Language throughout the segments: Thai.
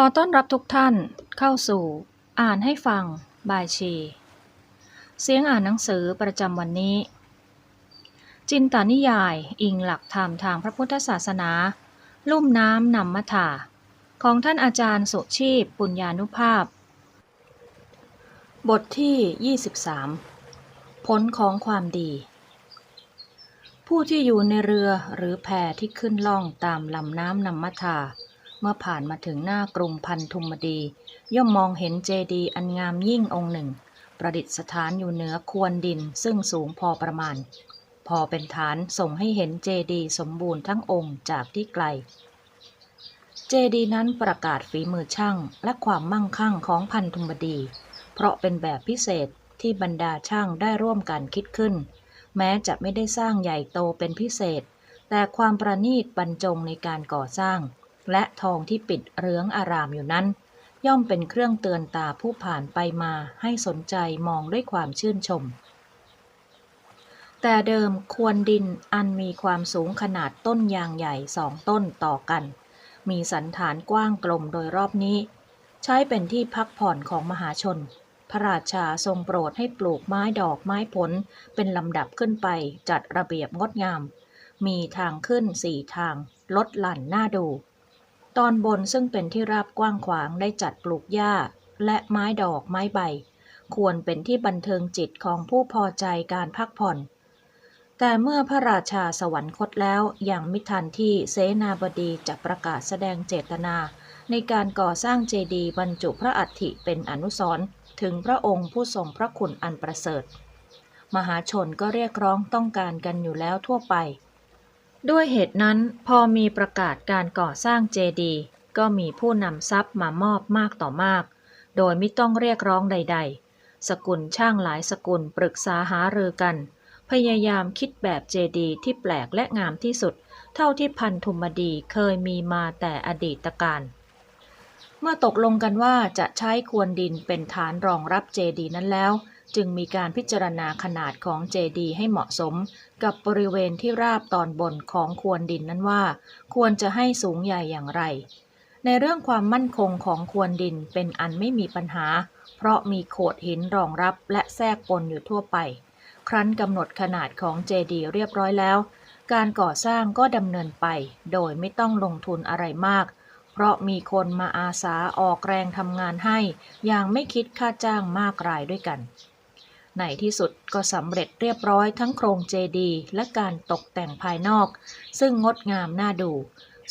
ขอต้อนรับทุกท่านเข้าสู่ อ่านให้ฟัง บายชี เสียงอ่านหนังสือประจำวันนี้ จินตานิยาย อิงหลักธรรมทางพระพุทธศาสนา ลุ่มน้ำนำมัทาของท่านอาจารย์สุชีพ ปุญญานุภาพ บทที่ 23 ผลของความดี ผู้ที่อยู่ในเรือหรือแพที่ขึ้นล่องตามลำน้ำนำมัทา เมื่อผ่านมาถึงหน้ากรุงพันธุมดี ย่อมมองเห็นเจดีย์อันงามยิ่งองค์หนึ่ง ประดิษฐานอยู่เหนือควนดินซึ่งสูงพอประมาณ พอเป็นฐานส่งให้เห็นเจดีย์สมบูรณ์ทั้งองค์จากที่ไกล เจดีย์นั้นประกาศฝีมือช่างและความมั่งคั่งของพันธุมดี เพราะเป็นแบบพิเศษที่บรรดาช่างได้ร่วมกันคิดขึ้น แม้จะไม่ได้สร้างใหญ่โตเป็นพิเศษ แต่ความประณีตบรรจงในการก่อสร้าง และทองที่ปิดเรืองอารามอยู่นั้น ย่อมเป็นเครื่องเตือนตาผู้ผ่านไปมาให้สนใจมองด้วยความชื่นชม แต่เดิมควรดินอันมีความสูงขนาดต้นยางใหญ่สองต้นต่อกัน มีสันฐานกว้างกลมโดยรอบนี้ ใช้เป็นที่พักผ่อนของมหาชนพระราชาทรงโปรดให้ปลูกไม้ดอกไม้ผลเป็นลำดับขึ้นไปจัดระเบียบงดงาม มีทางขึ้นสี่ทาง ลดหลั่นหน้าดู ตอนบนซึ่งเป็นที่ราบกว้างขวางได้จัดปลูกหญ้า และไม้ดอกไม้ใบ ควรเป็นที่บันเทิงจิตของผู้พอใจการพักผ่อน แต่เมื่อพระราชาสวรรคตแล้วอย่างมิทันที่เสนาบดีจะประกาศแสดงเจตนา ในการก่อสร้างเจดีย์บรรจุพระอัฐิเป็นอนุสรณ์ถึงพระองค์ผู้ทรงพระคุณอันประเสริฐ มหาชนก็เรียกร้องต้องการกันอยู่แล้วทั่วไป ด้วยเหตุนั้นพอมีประกาศการก่อสร้างเจดีย์ก็มีผู้นำทรัพย์มามอบมากต่อมาก โดยไม่ต้องเรียกร้องใด ๆ สกุลช่างหลายสกุลปรึกษาหารือกัน พยายามคิดแบบเจดีย์ที่แปลกและงามที่สุด เท่าที่พันธุมดีเคยมีมาแต่อดีตการเมื่อตกลงกันว่าจะใช้ควนดินเป็นฐานรองรับเจดีย์นั้นแล้ว จึงมีการพิจารณาขนาดของเจดีย์ให้เหมาะสม กับบริเวณที่ราบตอนบนของควนดินนั้นว่า ควรจะให้สูงใหญ่อย่างไร ในเรื่องความมั่นคงของควนดินเป็นอันไม่มีปัญหา เพราะมีโขดหินรองรับและแทรกปนอยู่ทั่วไป ครั้นกำหนดขนาดของเจดีย์เรียบร้อยแล้ว การก่อสร้างก็ดำเนินไป โดยไม่ต้องลงทุนอะไรมากเพราะมีคนมาอาสาออกแรงทำงานให้ อย่างไม่คิดค่าจ้างมากรายด้วยกัน ในที่สุดก็สำเร็จเรียบร้อยทั้งโครงเจดีย์และการตกแต่งภายนอก ซึ่งงดงามน่าดู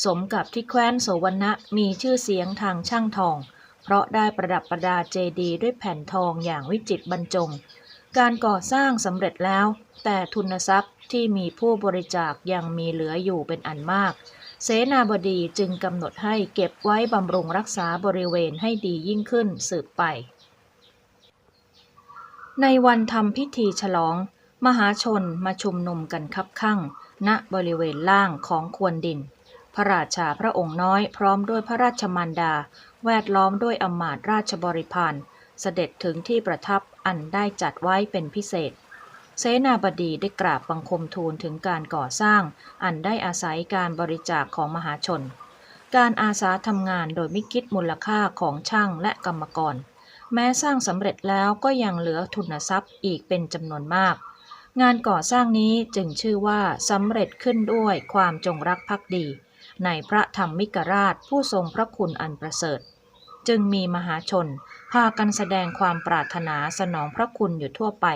สมกับที่แคว้นโสวรรณะมีชื่อเสียงทางช่างทอง เพราะได้ประดับประดาเจดีย์ด้วยแผ่นทองอย่างวิจิตรบรรจง การก่อสร้างสำเร็จแล้ว แต่ทุนทรัพย์ที่มีผู้บริจาคยังมีเหลืออยู่เป็นอันมาก เสนาบดีจึงกำหนดให้เก็บไว้บำรุงรักษาบริเวณให้ดียิ่งขึ้นสืบไป ในวันทำพิธีฉลอง มหาชนมาชุมนุมกันคับข้างณบริเวณล่างของควนดิน พระราชาพระองค์น้อยพร้อมด้วยพระราชมารดา แวดล้อมด้วยอมาตราชบริพารเสด็จถึงที่ประทับอันได้จัดไว้เป็นพิเศษ เสนาบดีได้กราบบังคมทูลถึงการก่อสร้าง อันได้อาศัยการบริจาคของมหาชน การอาสาทำงานโดยไม่คิดมูลค่าของช่างและกรรมกร แม้สร้างสำเร็จแล้วก็ยังเหลือทุนทรัพย์อีกเป็นจำนวนมาก งานก่อสร้างนี้จึงชื่อว่าสำเร็จขึ้นด้วยความจงรักภักดี ในพระธรรมมิกราชผู้ทรงพระคุณอันประเสริฐ จึงมีมหาชน พากันแสดงความปรารถนาสนองพระคุณอยู่ทั่วไป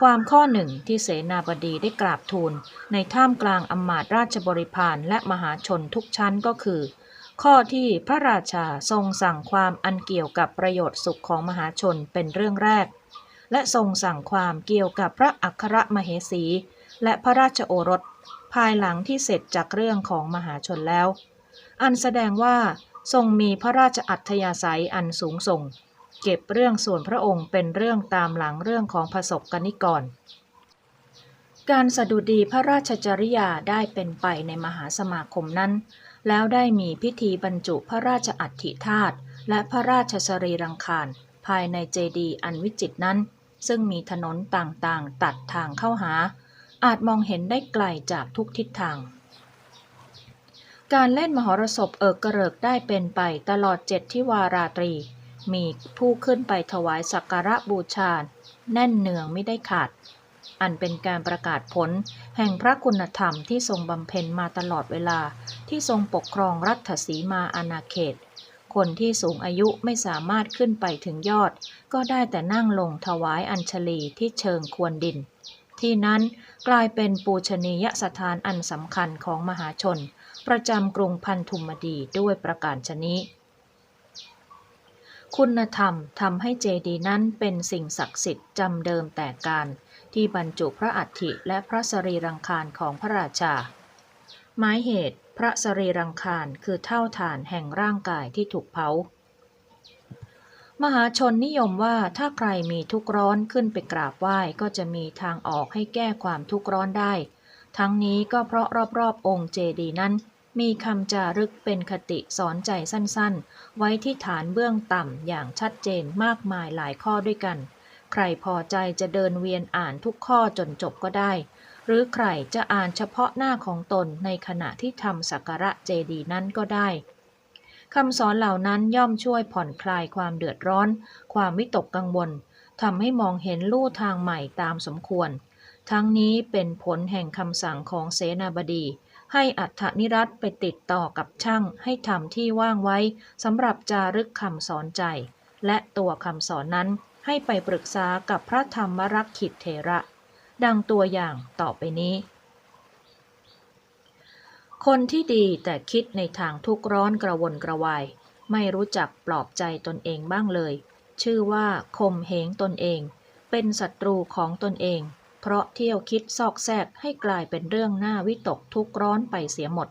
ความข้อหนึ่งที่เสนาบดีได้กราบทูลในท่ามกลางอำมาตย์ราชบริพารและมหาชนทุกชั้นก็คือ ข้อที่พระราชาทรงสั่งความอันเกี่ยวกับประโยชน์สุขของมหาชนเป็นเรื่องแรก และทรงสั่งความเกี่ยวกับพระอัครมเหสี และพระราชโอรส ภายหลังที่เสร็จจากเรื่องของมหาชนแล้ว อันแสดงว่าทรงมีพระราชอัธยาศัยอันสูงส่ง เก็บเรื่องส่วนพระองค์เป็นเรื่องตามหลังเรื่องของพระศกกนิกร การสดุดีพระราชจริยาได้เป็นไปในมหาสมาคมนั้น แล้วได้มีพิธีบรรจุพระราชอัฐิธาตุและพระราชสรีรังคาร ภายในเจดีย์อันวิจิตรนั้น ซึ่งมีถนนต่างๆ ตัดทางเข้าหา อาจมองเห็นได้ไกลจากทุกทิศทาง การเล่นมหรสพเอิกกระเริกได้เป็นไปตลอดเจ็ดที่วาราตรี มีผู้ขึ้นไปถวายสักการะบูชา แน่นเนืองไม่ได้ขาด อันเป็นการประกาศผล แห่งพระคุณธรรมที่ทรงบำเพ็ญมาตลอดเวลาที่ทรงปกครองรัฐสีมาอาณาเขต คนที่สูงอายุไม่สามารถขึ้นไปถึงยอด ก็ได้แต่นั่งลงถวายอัญชลีที่เชิงควรดิน ที่นั้นกลายเป็นปูชนียสถานอันสำคัญของมหาชน ประจำกรุงพันธุมดีด้วยประการชนี้คุณธรรมทำให้เจดีนั้นเป็นสิ่งศักดิ์สิทธิ์จำเดิมแต่การ ที่บรรจุพระอัฐิและพระสรีรังคารของพระราชา หมายเหตุพระสรีรังคารคือเท่าฐานแห่งร่างกายที่ถูกเผา มหาชนนิยมว่าถ้าใครมีทุกข์ร้อนขึ้นไปกราบไหว้ก็จะมีทางออกให้แก้ความทุกข์ร้อนได้ ทั้งนี้ก็เพราะรอบๆ องค์เจดีย์นั้น มีคำจารึกเป็นคติสอนใจสั้นๆ ไว้ที่ฐานเบื้องต่ำอย่างชัดเจนมากมายหลายข้อด้วยกัน ใครพอใจจะเดินเวียนอ่านทุกข้อจนจบก็ได้ หรือใครจะอ่านเฉพาะหน้าของตนในขณะที่ทำสักการะเจดีย์นั้นก็ได้คำสอนเหล่านั้นย่อมช่วยผ่อนคลายความเดือดร้อน ความวิตกกังวลทำให้มองเห็นลู่ทางใหม่ตามสมควร ทั้งนี้เป็นผลแห่งคำสั่งของเสนาบดี ให้อัฏฐนิรัตไปติดต่อกับช่างให้ทำที่ว่างไว้สำหรับจารึกคำสอนใจ และตัวคำสอนนั้น ให้ไปปรึกษากับพระธรรมรักขิตเถระ ดังตัวอย่างต่อไปนี้ คนที่ดีแต่คิดในทางทุกข์ร้อนกระวนกระวาย ไม่รู้จักปลอบใจตนเองบ้างเลย ชื่อว่าคมเหงตนเอง เป็นศัตรูของตนเอง เพราะเที่ยวคิดซอกแซกให้กลายเป็นเรื่องหน้าวิตกทุกข์ร้อนไปเสียหมด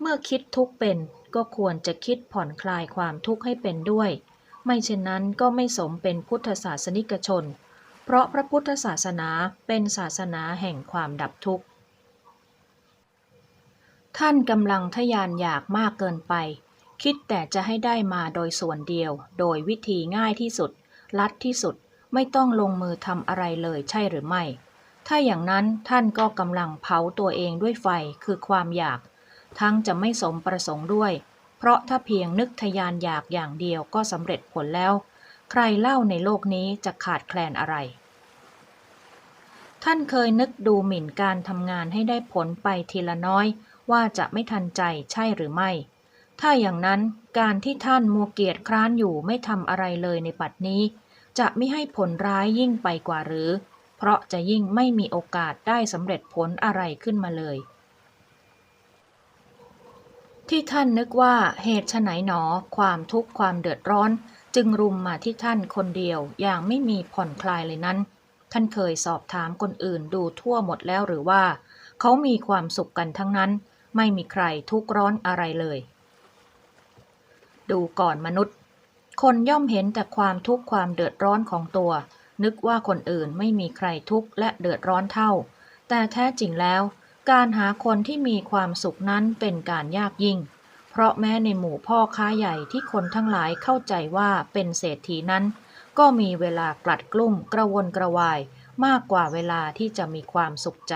เมื่อคิดทุกเป็นก็ควรจะคิดผ่อนคลายความทุกข์ให้เป็นด้วย ไม่เช่นนั้นก็ไม่สมเป็นพุทธศาสนิกชน เพราะพระพุทธศาสนาเป็นศาสนาแห่งความดับทุกข์ ท่านกำลังทะยานอยากมากเกินไป คิดแต่จะให้ได้มาโดยส่วนเดียว โดยวิธีง่ายที่สุด ลัดที่สุดไม่ต้องลงมือทำอะไรเลยใช่หรือไม่ ถ้าอย่างนั้นท่านก็กำลังเผาตัวเองด้วยไฟคือความอยาก ทั้งจะไม่สมประสงค์ด้วย เพราะถ้าเพียงนึกทะยานอยากอย่างเดียวก็สำเร็จผลแล้ว ใครเล่าในโลกนี้จะขาดแคลนอะไร ท่านเคยนึกดูหมิ่นการทำงานให้ได้ผลไปทีละน้อย ว่าจะไม่ทันใจใช่หรือไม่ ถ้าอย่างนั้นการที่ท่านมัวเกียจคร้านอยู่ไม่ทำอะไรเลยในปัดนี้ จะไม่ให้ผลร้ายยิ่งไปกว่าหรือ เพราะจะยิ่งไม่มีโอกาสได้สำเร็จผลอะไรขึ้นมาเลย ที่ท่านนึกว่าเหตุไฉนหนอ ความทุกข์ความเดือดร้อน จึงรุมมาที่ท่านคนเดียวอย่างไม่มีผ่อนคลายเลยนั้น ท่านเคยสอบถามคนอื่นดูทั่วหมดแล้วหรือว่า เขามีความสุขกันทั้งนั้น ไม่มีใครทุกข์ร้อนอะไรเลย ดูก่อนมนุษย์ คนย่อมเห็นแต่ความทุกข์ความเดือดร้อนของตัว นึกว่าคนอื่นไม่มีใครทุกข์และเดือดร้อนเท่า แต่แท้จริงแล้ว การหาคนที่มีความสุขนั้นเป็นการยากยิ่ง เพราะแม้ในหมู่พ่อค้าใหญ่ที่คนทั้งหลายเข้าใจว่าเป็นเศรษฐีนั้น ก็มีเวลากลัดกลุ้มกระวนกระวายมากกว่าเวลาที่จะมีความสุขใจ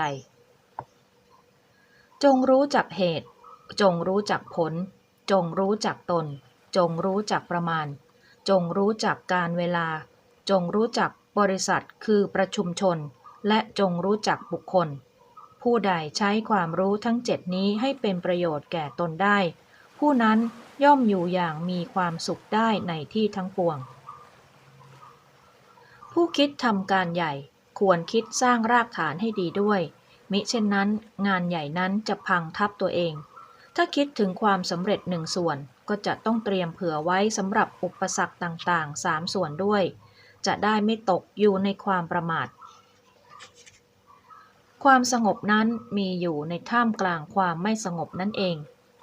จงรู้จักเหตุ จงรู้จักผล จงรู้จักตน จงรู้จักประมาณ จงรู้จักการเวลา จงรู้จักบริษัทคือประชุมชน และจงรู้จักบุคคล ผู้ใดใช้ความรู้ทั้งเจ็ดนี้ให้เป็นประโยชน์แก่ตนได้ ผู้นั้นย่อมอยู่อย่างมีความสุขได้ในที่ทั้งปวง ผู้คิดทำการใหญ่ควรคิดสร้างรากฐานให้ดีด้วย มิเช่นนั้น งานใหญ่นั้นจะพังทับตัวเอง ถ้าคิดถึงความสำเร็จหนึ่งส่วนก็จะต้องเตรียมเผื่อไว้สำหรับอุปสรรคต่างๆสามส่วนด้วย จะได้ไม่ตกอยู่ในความประมาท ความสงบนั้นมีอยู่ในท่ามกลางความไม่สงบนั่นเอง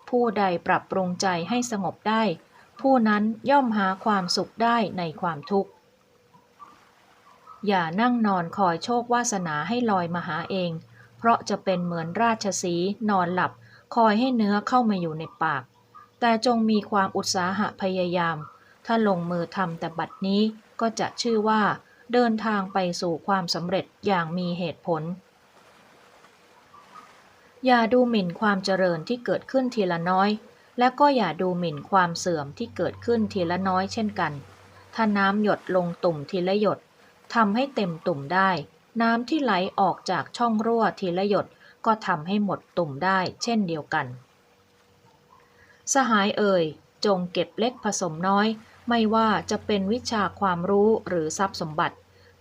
ผู้ใดปรับปรุงใจให้สงบได้ ผู้นั้นย่อมหาความสุขได้ในความทุกข์ อย่านั่งนอนคอยโชควาสนาให้ลอยมาหาเอง เพราะจะเป็นเหมือนราชสีนอนหลับ คอยให้เนื้อเข้ามาอยู่ในปาก แต่จงมีความอุตสาหะพยายาม ถ้าลงมือทำแต่บัดนี้ก็จะชื่อว่า เดินทางไปสู่ความสำเร็จอย่างมีเหตุผล อย่าดูหมิ่นความเจริญที่เกิดขึ้นทีละน้อย และก็อย่าดูหมิ่นความเสื่อมที่เกิดขึ้นทีละน้อยเช่นกัน ถ้าน้ำหยดลงตุ่มทีละหยดทำให้เต็มตุ่มได้ น้ำที่ไหลออกจากช่องรั่วทีละหยดก็ทำให้หมดตุ่มได้เช่นเดียวกัน สหายเอ่ย จงเก็บเล็กผสมน้อย ไม่ว่าจะเป็นวิชาความรู้หรือทรัพย์สมบัติ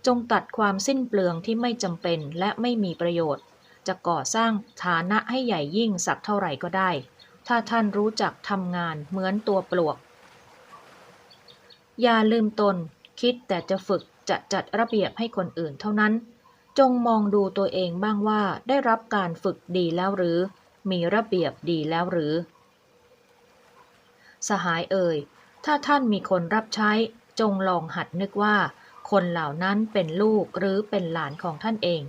จงตัดความสิ้นเปลืองที่ไม่จำเป็นและไม่มีประโยชน์ จะก่อสร้างฐานะให้ใหญ่ยิ่งสักเท่าไหร่ก็ได้ ถ้าท่านรู้จักทำงานเหมือนตัวปลวก อย่าลืมตน คิดแต่จะฝึกจะจัดระเบียบให้คนอื่นเท่านั้น จงมองดูตัวเองบ้างว่าได้รับการฝึกดีแล้วหรือ มีระเบียบดีแล้วหรือ สหายเอ่ย ถ้าท่านมีคนรับใช้ จงลองหัดนึกว่า คนเหล่านั้นเป็นลูกหรือเป็นหลานของท่านเอง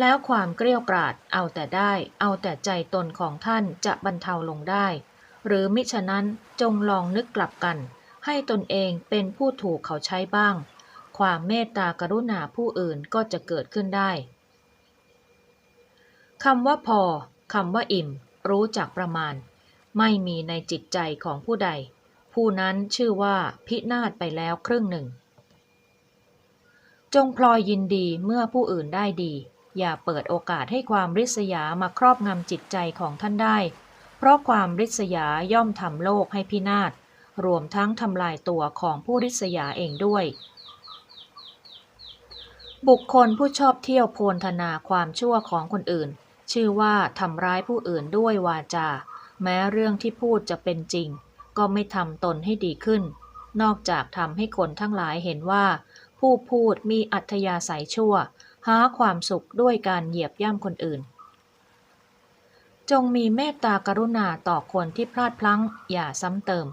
แล้วความเกลี้ยวกราดเอาแต่ได้ เอาแต่ใจตนของท่านจะบรรเทาลงได้ หรือมิฉะนั้นจงลองนึกกลับกัน ให้ตนเองเป็นผู้ถูกเขาใช้บ้าง ความเมตตากรุณาผู้อื่นก็จะเกิดขึ้นได้คำว่าพอคำว่าอิ่ม รู้จักประมาณ ไม่มีในจิตใจของผู้ใด ผู้นั้นชื่อว่าพินาศไปแล้วครึ่งหนึ่ง จงพลอยยินดีเมื่อผู้อื่นได้ดี อย่าเปิดโอกาสให้ความริษยามาครอบงำจิตใจของท่านได้ เพราะความริษยาย่อมทำโลกให้พินาศ รวมทั้งทำลายตัวของผู้ริษยาเองด้วย บุคคลผู้ชอบเที่ยวโพลธนาความชั่วของคนอื่น ชื่อว่าทำร้ายผู้อื่นด้วยวาจา แม้เรื่องที่พูดจะเป็นจริง ก็ไม่ทำตนให้ดีขึ้น นอกจากทำให้คนทั้งหลายเห็นว่า ผู้พูดมีอัธยาศัยชั่ว หาความสุขด้วยการเหยียบย่ำคนอื่น จงมีเมตตากรุณาต่อคนที่พลาดพลั้ง อย่าซ้ำเติม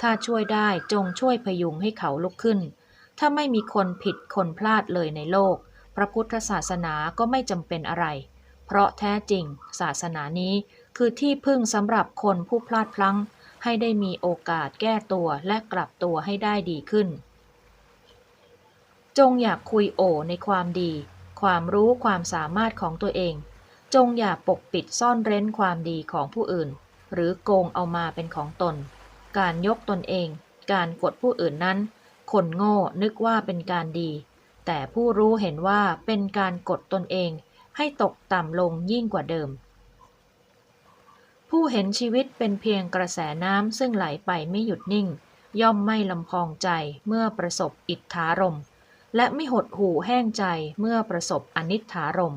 ถ้าช่วยได้จงช่วยพยุงให้เขาลุกขึ้น ถ้าไม่มีคนผิดคนพลาดเลยในโลก พระพุทธศาสนาก็ไม่จำเป็นอะไร เพราะแท้จริง ศาสนานี้คือที่พึ่งสำหรับคนผู้พลาดพลั้ง ให้ได้มีโอกาสแก้ตัวและกลับตัวให้ได้ดีขึ้น จงอยากคุยโอในความดี ความรู้ความสามารถของตัวเอง จงอย่าปกปิดซ่อนเร้นความดีของผู้อื่น หรือโกงเอามาเป็นของตน การยกตนเอง การกดผู้อื่นนั้น คนโง่นึกว่าเป็นการดี แต่ผู้รู้เห็นว่าเป็นการกดตนเองให้ตกต่ำลงยิ่งกว่าเดิม ผู้เห็นชีวิตเป็นเพียงกระแสน้ำซึ่งไหลไปไม่หยุดนิ่ง ย่อมไม่ลำพองใจเมื่อประสบอิทธารม และไม่หดหู่แห้งใจเมื่อประสบอนิถารม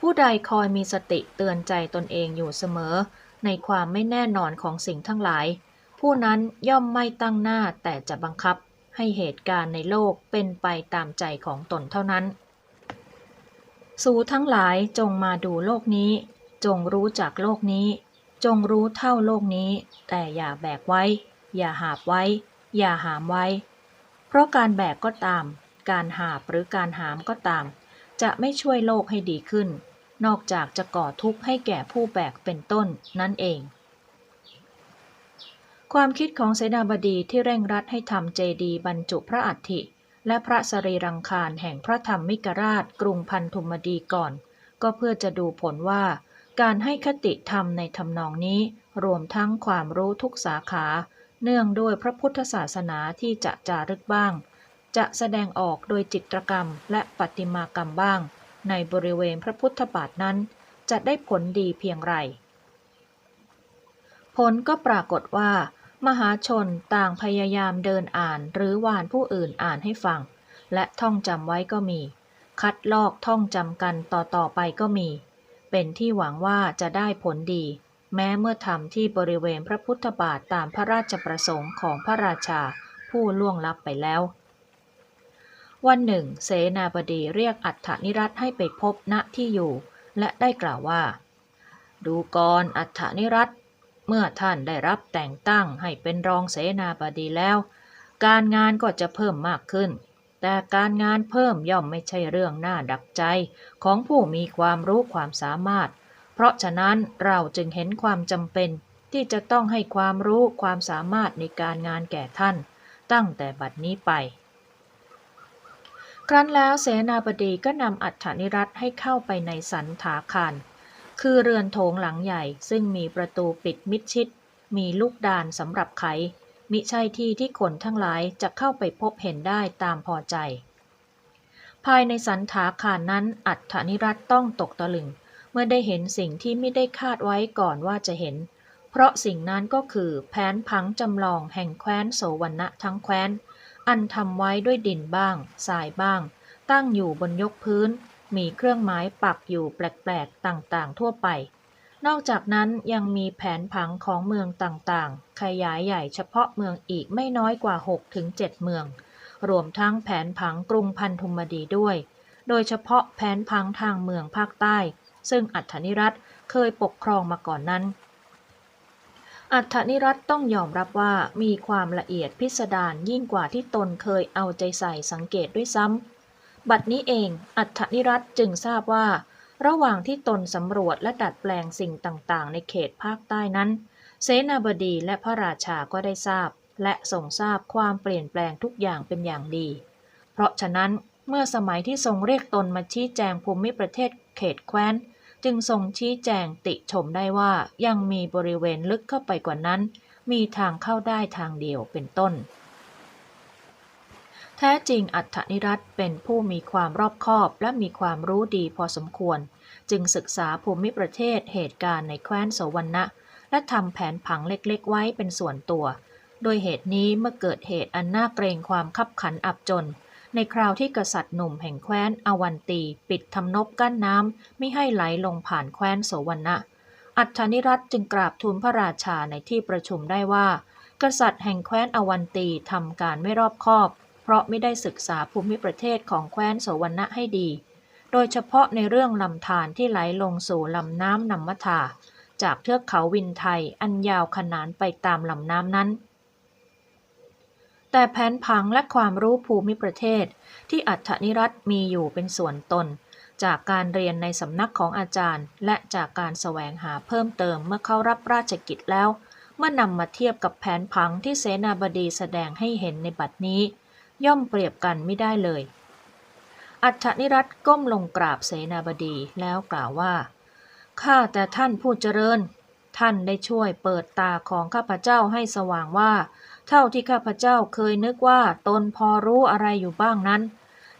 ผู้ใดคอยมีสติเตือนใจตนเองอยู่เสมอ ในความไม่แน่นอนของสิ่งทั้งหลาย ผู้นั้นย่อมไม่ตั้งหน้าแต่จะบังคับให้เหตุการณ์ในโลกเป็นไปตามใจของตนเท่านั้น สูทั้งหลายจงมาดูโลกนี้ จงรู้จักโลกนี้ จงรู้เท่าโลกนี้ แต่อย่าแบกไว้ อย่าหาบไว้ อย่าหามไว้ เพราะการแบกก็ตาม การหาบหรือการหามก็ตาม จะไม่ช่วยโลกให้ดีขึ้น นอกจากจะก่อทุกข์ให้แก่ผู้แบกเป็นต้นนั่นเอง ความคิดของเสนาบดีที่เร่งรัดให้ทำเจดีบรรจุพระอัฐิและพระสรีรังคารแห่งพระธรรมมิกราชกรุงพันธุมดีก่อน ก็เพื่อจะดูผลว่า การให้คติธรรมในทำนองนี้ รวมทั้งความรู้ทุกสาขา เนื่องด้วยพระพุทธศาสนาที่จะจารึกบ้าง จะแสดงออกโดยจิตรกรรมและปฏิมากรรมบ้าง ในบริเวณพระพุทธบาทนั้น จะได้ผลดีเพียงไร ผลก็ปรากฏว่า มหาชนต่างพยายามเดินอ่านหรือวานผู้อื่นอ่านให้ฟัง และท่องจำไว้ก็มี คัดลอกท่องจำกันต่อๆไปก็มี เป็นที่หวังว่าจะได้ผลดี แม้เมื่อทำที่บริเวณพระพุทธบาทตามพระราชประสงค์ของพระราชาผู้ล่วงลับไปแล้ว วันหนึ่ง เสนาบดีเรียกอัฏฐนิรัตให้ไปพบณที่อยู่ และได้กล่าวว่า ดูกรอัฏฐนิรัตเมื่อท่านได้รับแต่งตั้งให้เป็นรองเสนาบดีแล้ว การงานก็จะเพิ่มมากขึ้น แต่การงานเพิ่มย่อมไม่ใช่เรื่องน่าดักใจของผู้มีความรู้ความสามารถ ราะฉะนั้นเราจึงเห็นความจำเป็นที่จะต้องให้ความรู้ความสามารถในการงานแก่ท่าน ตั้งแต่บัดนี้ไป ครั้นแล้วเสนาบดีก็นำอัฏฐนิรัตให้เข้าไปในสันถาคารคือเรือนโถงหลังใหญ่ซึ่งมีประตูปิดมิดชิด มีลูกดานสำหรับไข มิใช่ที่ที่คนทั้งหลายจะเข้าไปพบเห็นได้ตามพอใจ ภายในสันถาคารนั้นอัฏฐนิรัตต้องตกตะลึง เมื่อได้เห็นสิ่งที่ไม่ได้คาดไว้ก่อนว่าจะเห็น เพราะสิ่งนั้นก็คือแผนผังจำลองแห่งแคว้นโสวรรณะทั้งแคว้น อันทำไว้ด้วยดินบ้างทรายบ้าง ตั้งอยู่บนยกพื้น มีเครื่องหมายปักอยู่แปลกๆต่างๆทั่วไป นอกจากนั้นยังมีแผนผังของเมืองต่างๆ ขยายใหญ่เฉพาะเมืองอีกไม่น้อยกว่า 6-7 เมือง รวมทั้งแผนผังกรุงพันธุมดีด้วย โดยเฉพาะแผนผังทางเมืองภาคใต้ ซึ่งอัฏฐนิรัตเคยปกครองมาก่อนนั้น อัฏฐนิรัตต้องยอมรับว่ามีความละเอียดพิสดารยิ่งกว่าที่ตนเคยเอาใจใส่สังเกตด้วยซ้ำบัดนี้เองอัฏฐนิรัตจึงทราบว่า ระหว่างที่ตนสำรวจและดัดแปลงสิ่งต่างๆ ในเขตภาคใต้นั้น เสนาบดีและพระราชาก็ได้ทราบ และทรงทราบความเปลี่ยนแปลงทุกอย่างเป็นอย่างดี เพราะฉะนั้นเมื่อสมัยที่ทรงเรียกตนมาชี้แจงภูมิประเทศเขตแคว้น จึงทรงชี้แจงติชมได้ว่ายังมีบริเวณลึกเข้าไปกว่านั้น มีทางเข้าได้ทางเดียวเป็นต้น แท้จริงอัฏฐนิรัตเป็นผู้มีความรอบคอบและมีความรู้ดีพอสมควร จึงศึกษาภูมิประเทศเหตุการณ์ในแคว้นโสวรรณะ และทำแผนผังเล็กๆ ไว้เป็นส่วนตัว โดยเหตุนี้เมื่อเกิดเหตุอันน่าเกรงความคับขันอับจน ในคราวที่กษัตริย์หนุ่มแห่งแคว้นอวันตี ปิดทำนบกั้นน้ำไม่ให้ไหลลงผ่านแคว้นโสวรรณะ อัฏฐนิรัตจึงกราบทูลพระราชาในที่ประชุมได้ว่า กษัตริย์แห่งแคว้นอวันตีทำการไม่รอบคอบ เพราะไม่ได้ศึกษาภูมิประเทศของแคว้นโสวรรณะให้ดี โดยเฉพาะในเรื่องลำธารที่ไหลลงสู่ลำน้ำนำมทาจากเทือกเขาวินไทยอันยาวขนานไปตามลำน้ำนั้น แต่แผนผังและความรู้ภูมิประเทศ ที่อัฏฐนิรัตมีอยู่เป็นส่วนตน จากการเรียนในสำนักของอาจารย์ และจากการแสวงหาเพิ่มเติมเมื่อเข้ารับราชกิจแล้ว เมื่อนำมาเทียบกับแผนผังที่เสนาบดีแสดงให้เห็นในบัดนี้ ย่อมเปรียบกันไม่ได้เลย อัฏฐนิรัตก้มลงกราบเสนาบดีแล้วกล่าวว่าข้าแต่ท่านผู้เจริญ ท่านได้ช่วยเปิดตาของข้าพเจ้าให้สว่างว่า เท่าที่ข้าพเจ้าเคยนึกว่าตนพอรู้อะไรอยู่บ้างนั้น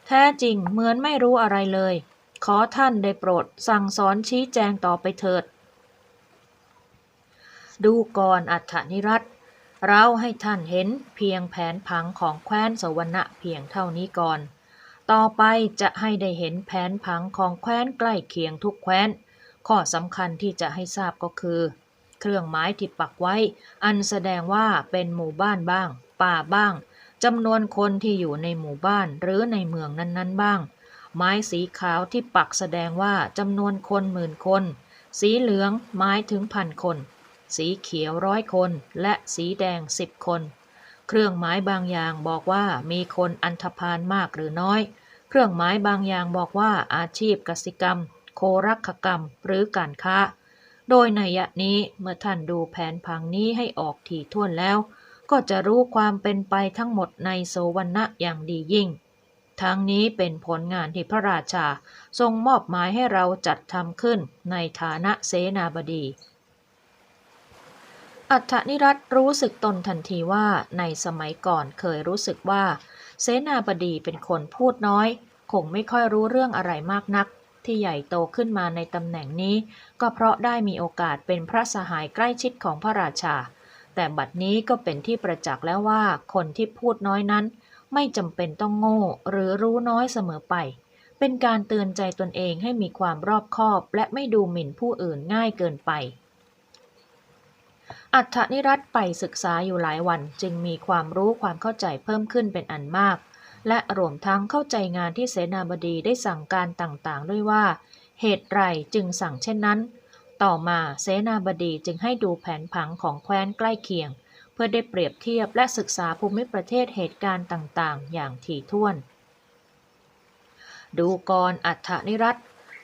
แท้จริงเหมือนไม่รู้อะไรเลย ขอท่านได้โปรดสั่งสอนชี้แจงต่อไปเถิด ดูก่อนอัฏฐนิรัต์เราให้ท่านเห็นเพียงแผนผังของแคว้นสวรรณะเพียงเท่านี้ก่อน ต่อไปจะให้ได้เห็นแผนผังของแคว้นใกล้เคียงทุกแคว้น ข้อสำคัญที่จะให้ทราบก็คือ เครื่องหมายที่ปักไว้ อันแสดงว่าเป็นหมู่บ้านบ้าง ป่าบ้างจำนวนคนที่อยู่ในหมู่บ้านหรือในเมืองนั้นๆบ้าง ไม้สีขาวที่ปักแสดงว่าจำนวนคนหมื่นคน สีเหลืองหมายถึงพันคน สีเขียวร้อยคน และสีแดงสิบคน เครื่องหมายบางอย่างบอกว่ามีคนอันธพาลมากหรือน้อย เครื่องหมายบางอย่างบอกว่าอาชีพกสิกรรม โครักขกรรม หรือการค้า โดยในยะนี้เมื่อท่านดูแผนผังนี้ให้ออกถี่ถ้วนแล้ว ก็จะรู้ความเป็นไปทั้งหมดในโสวรรณะอย่างดียิ่ง ทั้งนี้เป็นผลงานที่พระราชาทรงมอบหมายให้เราจัดทำขึ้นในฐานะเสนาบดีอัฏฐนิรัตรู้สึกตนทันทีว่าในสมัยก่อนเคยรู้สึกว่า เสนาบดีเป็นคนพูดน้อย คงไม่ค่อยรู้เรื่องอะไรมากนัก ที่ใหญ่โตขึ้นมาในตำแหน่งนี้ ก็เพราะได้มีโอกาสเป็นพระสหายใกล้ชิดของพระราชา แต่บัดนี้ก็เป็นที่ประจักษ์แล้วว่าคนที่พูดน้อยนั้น ไม่จำเป็นต้องโง่หรือรู้น้อยเสมอไป เป็นการเตือนใจตนเองให้มีความรอบคอบ และไม่ดูหมิ่นผู้อื่นง่ายเกินไปอัฏฐนิรัตไปศึกษาอยู่หลายวันจึงมีความรู้ความเข้าใจเพิ่มขึ้นเป็นอันมาก และรวมทั้งเข้าใจงานที่เสนาบดีได้สั่งการต่างๆ ด้วยว่า เหตุไรจึงสั่งเช่นนั้น ต่อมาเสนาบดีจึงให้ดูแผนผังของแคว้นใกล้เคียง เพื่อได้เปรียบเทียบและศึกษาภูมิประเทศเหตุการณ์ต่างๆ อย่างถี่ถ้วน ดูกรอัฏฐนิรัต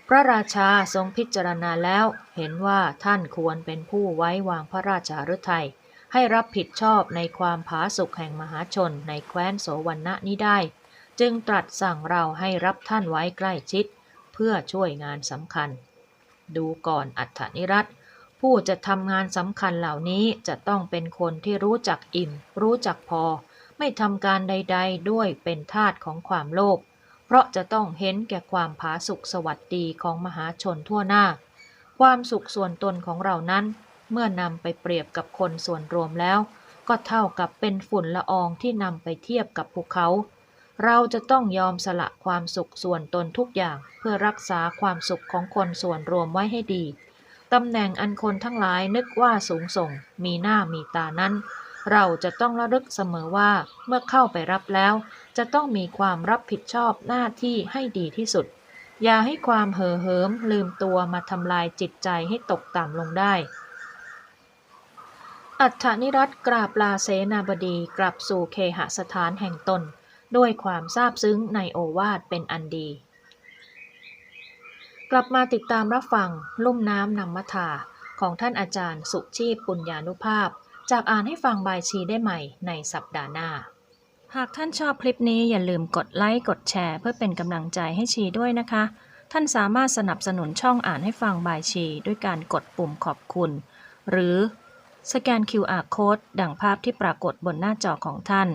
พระราชาทรงพิจารณาแล้ว เห็นว่าท่านควรเป็นผู้ไว้วางพระราชาฤทัย ให้รับผิดชอบในความผาสุกแห่งมหาชนในแคว้นโสวรรณะนี้ได้ จึงตรัสสั่งเราให้รับท่านไว้ใกล้ชิด เพื่อช่วยงานสำคัญ ดูก่อนอัฏฐนิรัตผู้จะทำงานสำคัญเหล่านี้จะต้องเป็นคนที่รู้จักอิ่ม รู้จักพอ ไม่ทำการใด ๆ ด้วยเป็นทาสของความโลภเพราะจะต้องเห็นแก่ความผาสุกสวัสดีของมหาชนทั่วหน้า ความสุขส่วนตนของเรานั้น เมื่อนำไปเปรียบกับคนส่วนรวมแล้ว ก็เท่ากับเป็นฝุ่นละอองที่นำไปเทียบกับภูเขา เราจะต้องยอมสละความสุขส่วนตนทุกอย่างเพื่อรักษาความสุขของคนส่วนรวมไว้ให้ดีตำแหน่งอันคนทั้งหลายนึกว่าสูงส่ง มีหน้ามีตานั้น เราจะต้องระลึกเสมอว่าเมื่อเข้าไปรับแล้ว จะต้องมีความรับผิดชอบหน้าที่ให้ดีที่สุด อย่าให้ความเห่อเหิมลืมตัวมาทำลายจิตใจให้ตกต่ำลงได้ อัฏฐนิรัตกราบลาเสนาบดีกลับสู่เคหสถานแห่งตน ด้วยความซาบซึ้งในโอวาทเป็นอันดี กลับมาติดตามรับฟัง ลุ่มน้ำนำมัทาของท่านอาจารย์สุชีพปุญญานุภาพ จากอ่านให้ฟังบายชีได้ใหม่ในสัปดาห์หน้า หากท่านชอบคลิปนี้อย่าลืมกดไลค์กดแชร์ เพื่อเป็นกำลังใจให้ชีด้วยนะคะ ท่านสามารถสนับสนุนช่องอ่านให้ฟังบายชี ด้วยการกดปุ่มขอบคุณ หรือ สแกน QR Code ดังภาพที่ปรากฏบนหน้าจอของท่าน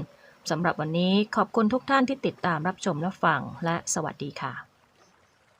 สำหรับวันนี้ขอบคุณทุกท่านที่ติดตามรับชมและฟัง และสวัสดีค่ะ